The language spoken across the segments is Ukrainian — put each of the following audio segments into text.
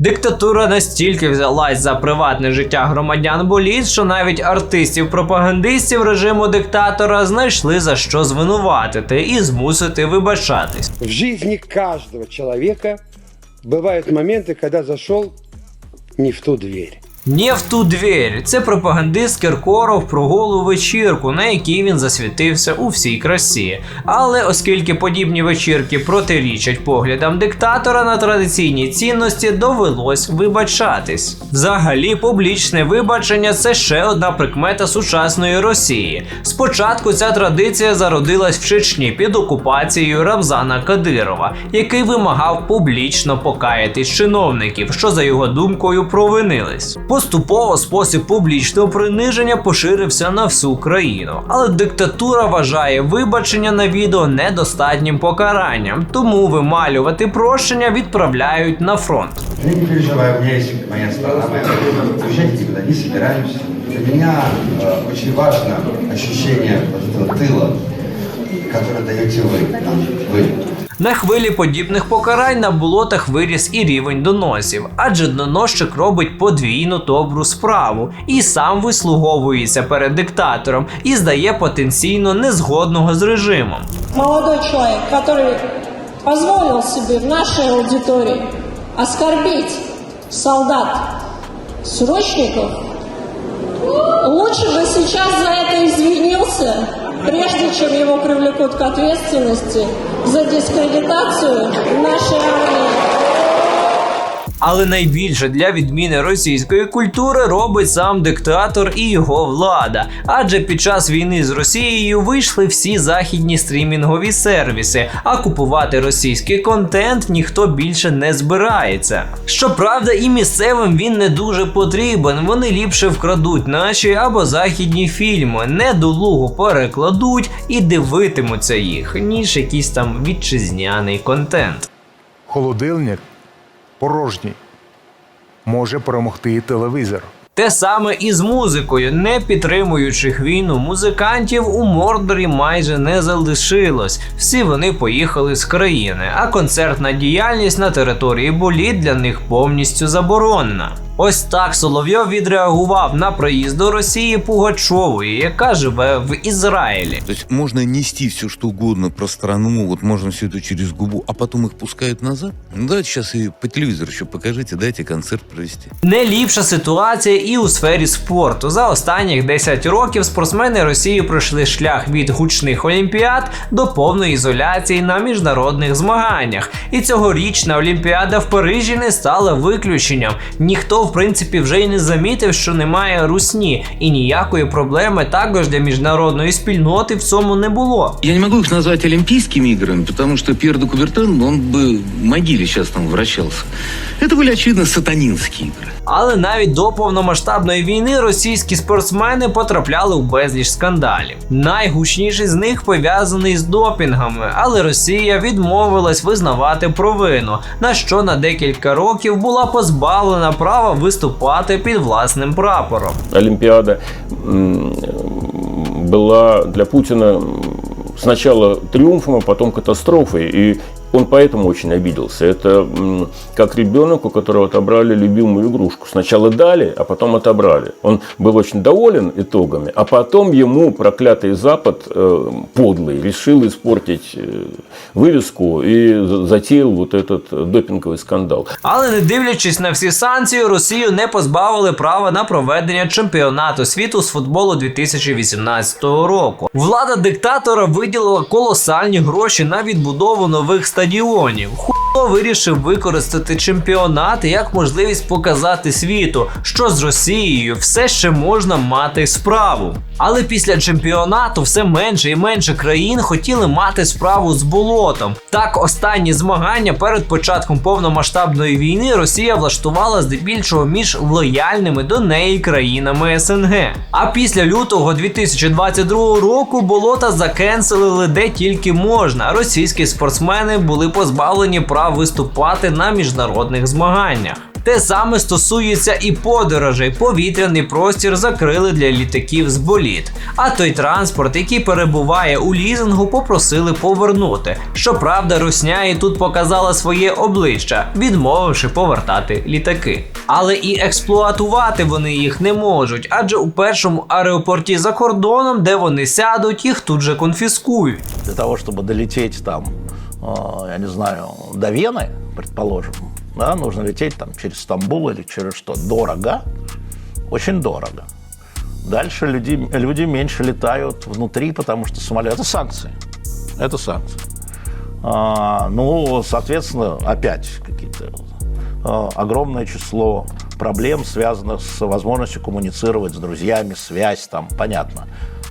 Диктатура настільки взялась за приватне життя громадян боліт, що навіть артистів-пропагандистів режиму диктатора знайшли за що звинуватити і змусити вибачатись. В житті кожного чоловіка бувають моменти, коли зайшов не в ту дверь. Не в ту двері. Це пропагандист Кіркоров про голу вечірку, на якій він засвітився у всій красі. Але оскільки подібні вечірки протирічать поглядам диктатора на традиційні цінності, довелось вибачатись. Взагалі, публічне вибачення це ще одна прикмета сучасної Росії. Спочатку ця традиція зародилась в Чечні під окупацією Рамзана Кадирова, який вимагав публічно покаятись чиновників, що за його думкою провинились. Поступово спосіб публічного приниження поширився на всю країну, але диктатура вважає вибачення на відео недостатнім покаранням, тому вималювати прощення відправляють на фронт. Я не переживаю, у меня есть моя страна, моя родина. Уезжать никуда не собираюсь. Для меня э, очень важно ощущение вот этого тыла, которое даете вы, нам, вы. На хвилі подібних покарань на болотах виріс і рівень доносів, адже доносчик робить подвійну добру справу і сам вислуговується перед диктатором і здає потенційно незгодного з режимом. молодой человек, который позволил себе в нашей аудитории оскорбить солдат срочников, лучше бы сейчас за это извинился, чем его привлекут к ответственности за дискредитацию нашей армии. Але найбільше для відміни російської культури робить сам диктатор і його влада. Адже під час війни з Росією вийшли всі західні стрімінгові сервіси, а купувати російський контент ніхто більше не збирається. Щоправда, і місцевим він не дуже потрібен. Вони ліпше вкрадуть наші або західні фільми, недолуго перекладуть і дивитимуться їх, ніж якийсь там вітчизняний контент. Холодильник порожній. Може перемогти і телевізор. Те саме і з музикою, не підтримуючих війну музикантів у Мордорі майже не залишилось. Всі вони поїхали з країни, а концертна діяльність на території Болі для них повністю заборонена. Ось так Соловйов відреагував на приїзд до Росії Пугачової, яка живе в Ізраїлі. То есть можно нести все, что угодно про страну, вот можно все это через губу, а потом их пускают назад. Ну давайте сейчас и по телевизору еще покажите, дайте концерт провести. Не ліпша ситуація і у сфері спорту. За останніх 10 років спортсмени Росії пройшли шлях від гучних олімпіад до повної ізоляції на міжнародних змаганнях. І цьогорічна Олімпіада в Парижі не стала виключенням. Ніхто, в принципі, вже й не замітив, що немає русні, і ніякої проблеми також для міжнародної спільноти в цьому не було. Я не могу их назвать Олимпийскими играми, потому что Пьер де Кубертен, он бы в могиле сейчас там вращался. Это были, очевидно, сатанинские игры. Але навіть до повномасштабної війни російські спортсмени потрапляли у безліч скандалів. Найгучніший з них пов'язаний з допінгами, але Росія відмовилась визнавати провину, на що на декілька років була позбавлена права виступати під власним прапором. Олимпиада була для Путина м, сначала триумфом, а потом катастрофой. И он поэтому очень обиделся. Это м, как ребенок, у которого отобрали любимую игрушку. Сначала дали, а потом отобрали. Он был очень доволен итогами, а потом ему проклятый Запад э, подлый решил испортить э, вывеску и за- затеял вот этот э, допинговый скандал. Але не дивлячись на всі санкції, Росію не позбавили права на проведення чемпіонату світу з футболу 2018 року. Влада диктатора виділила колосальні гроші на відбудову нових стадіонів. Хуйло вирішив використати чемпіонат як можливість показати світу, що з Росією все ще можна мати справу. Але після чемпіонату все менше і менше країн хотіли мати справу з болотом. Так, останні змагання перед початком повномасштабної війни Росія влаштувала здебільшого між лояльними до неї країнами СНГ. А після лютого 2022 року болота закенселили де тільки можна. Російські спортсмени були позбавлені прав виступати на міжнародних змаганнях. Те саме стосується і подорожей. Повітряний простір закрили для літаків з боліт. А той транспорт, який перебуває у лізингу, попросили повернути. Щоправда, Русня і тут показала своє обличчя, відмовивши повертати літаки. Але і експлуатувати вони їх не можуть, адже у першому аеропорті за кордоном, де вони сядуть, їх тут же конфіскують. Для того, чтобы долететь там, я не знаю, до Вены, предположим, да, нужно лететь там через Стамбул или через что. Дорого, очень дорого. Дальше люди, люди меньше летают внутри, потому что самолет... Это санкции. Это санкции. А, ну, соответственно, опять какие-то э, огромное число проблем, связанных с возможностью коммуницировать с друзьями, связь там, понятно,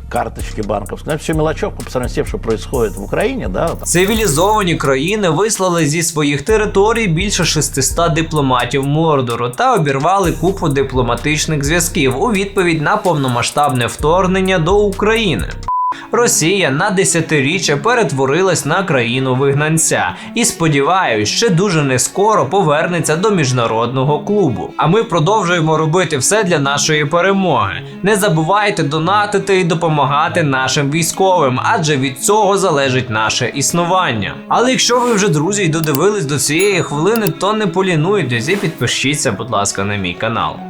карточки банковські. Это все мелочевка по сравнению з тим, що відбувається в Україні. да, Цивілізовані країни вислали зі своїх територій більше 600 дипломатів Мордору та обірвали купу дипломатичних зв'язків у відповідь на повномасштабне вторгнення до України. Росія на десятиріччя перетворилась на країну вигнанця і сподіваюсь, ще дуже не скоро повернеться до міжнародного клубу. А ми продовжуємо робити все для нашої перемоги. Не забувайте донатити і допомагати нашим військовим, адже від цього залежить наше існування. Але якщо ви вже друзі й додивились до цієї хвилини, то не полінуйтесь і підпишіться, будь ласка, на мій канал.